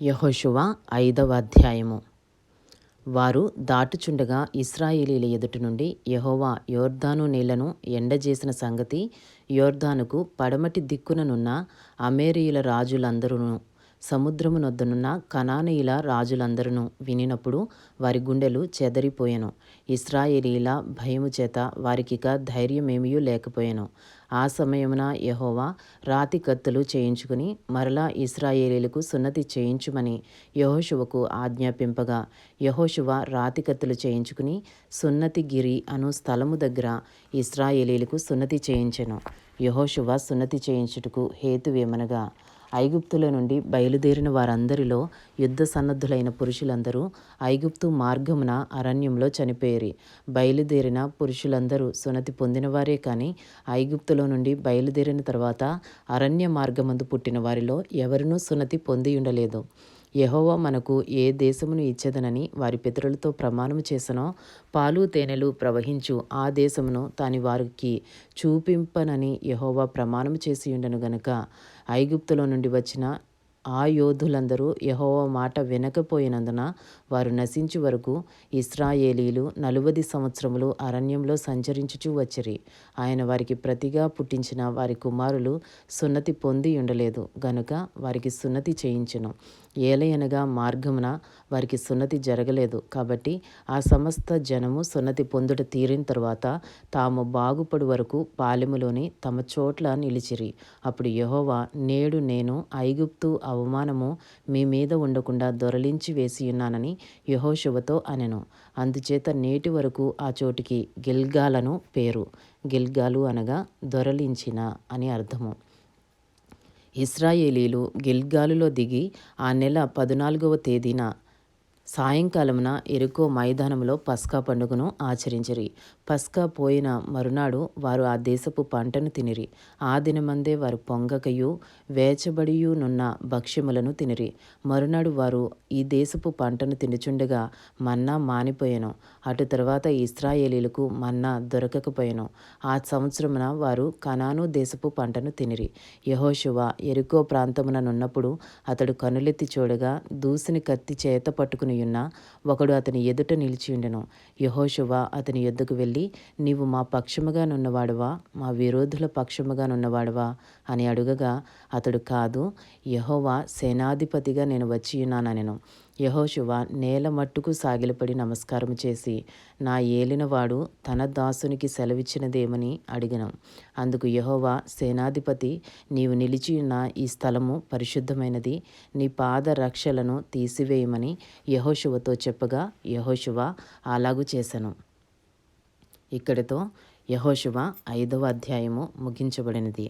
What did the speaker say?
యహోశువ ఐదవ అధ్యాయము. వారు దాటుచుండగా ఇస్రాయేలీల ఎదుటి నుండి యహోవా యోర్దాను నీళ్ళను ఎండజేసిన సంగతి యోర్దానుకు పడమటి దిక్కుననున్న అమేరియుల రాజులందరూ సముద్రమునొద్దనున్న కనానీయుల రాజులందరూ వినినప్పుడు వారి గుండెలు చెదరిపోయెను. ఇస్రాయేలీల భయము చేత వారికిక ధైర్యమేమీ లేకపోయెను. ఆ సమయమున యహోవా రాతి కత్తులు చేయించుకుని మరలా ఇస్రాయేలీలకు సున్నతి చేయించుమని యహోశువకు ఆజ్ఞాపింపగా యహోశువ రాతి కత్తులు చేయించుకుని సున్నతి గిరి అను స్థలము దగ్గర ఇస్రాయేలీలకు సున్నతి చేయించెను. యహోశువ సున్నతి చేయించుటకు హేతువేమనగా ఐగుప్తుల నుండి బయలుదేరిన వారందరిలో యుద్ధ సన్నద్ధులైన పురుషులందరూ ఐగుప్తు మార్గమున అరణ్యంలో చనిపోయేరి. బయలుదేరిన పురుషులందరూ సున్నతి పొందినవారే కానీ ఐగుప్తులో నుండి బయలుదేరిన తర్వాత అరణ్య మార్గమందు పుట్టిన వారిలో ఎవరినూ సున్నతి పొందియుండలేదు. యహోవా మనకు ఏ దేశమును ఇచ్చేదనని వారి పితరులతో ప్రమాణము చేసనో పాలు తేనెలు ప్రవహించు ఆ దేశమును తాని వారికి చూపింపనని యహోవా ప్రమాణము చేసి ఉండను గనుక. ఐగుప్తులో నుండి వచ్చిన ఆ యోధులందరూ యహోవ మాట వినకపోయినందున వారు నశించు వరకు ఇస్రాయేలీలు నలువది సంవత్సరములు అరణ్యంలో సంచరించుచూ వచ్చిరి. ఆయన వారికి ప్రతిగా పుట్టించిన వారి కుమారులు సున్నతి పొంది ఉండలేదు. గనుక వారికి సున్నతి చేయించను. ఏలయనగా మార్గమున వారికి సున్నతి జరగలేదు. కాబట్టి ఆ సమస్త జనము సున్నతి పొందుట తీరిన తరువాత తాము బాగుపడు వరకు పాలెములోని తమ చోట్ల నిలిచిరి. అప్పుడు యహోవా నేడు నేను ఐగుప్తు అవమానము మీ మీద ఉండకుండా దొరలించి వేసియున్నానని యహోశువతో అనెను. అందుచేత నేటి వరకు ఆ చోటికి గిల్గాలను పేరు. గిల్గాలు అనగా దొరలించిన అని అర్థము. ఇస్రాయేలీలు గిల్గాలులో దిగి ఆ నెల పద్నాలుగవ తేదీన సాయంకాలమున ఎరుకో మైదానంలో పస్కా పండుగను ఆచరించిరి. పస్కా పోయిన మరునాడు వారు ఆ దేశపు పంటను తినిరి. ఆ దినమందే వారు పొంగకయు వేచబడియునున్న భక్ష్యములను తినిరి. మరునాడు వారు ఈ దేశపు పంటను తినుచుండగా మన్నా మానిపోయాను. అటు తర్వాత ఇస్రాయేలీలకు మన్నా దొరకకపోయాను. ఆ సంవత్సరమున వారు కనాను దేశపు పంటను తినిరి. యహోశువ ఎరుకో ప్రాంతముననున్నప్పుడు అతడు కనులెత్తి చూడగా దూసిని కత్తి చేత పట్టుకుని ఉన్న ఒకడు అతని ఎదుట నిలిచియుండెను యహోశువ అతని ఎద్దుకు వెళ్ళి నీవు మా పక్షముగానున్నవాడువా మా విరోధుల పక్షముగానున్నవాడువా అని అడుగగా అతడు కాదు యహోవా సేనాధిపతిగా నేను వచ్చియున్నానెను యహోశివ నేల మట్టుకు సాగిలపడి నమస్కారం చేసి నా ఏలినవాడు తన దాసునికి సెలవిచ్చినదేమని అడిగిన. అందుకు యహోవా సేనాధిపతి నీవు నిలిచి ఉన్న ఈ స్థలము పరిశుద్ధమైనది. నీ పాద రక్షలను తీసివేయమని యహోశివతో చెప్పగా యహోశివ అలాగూ చేశాను ఇక్కడితో యహోశివ ఐదవ అధ్యాయము ముగించబడినది.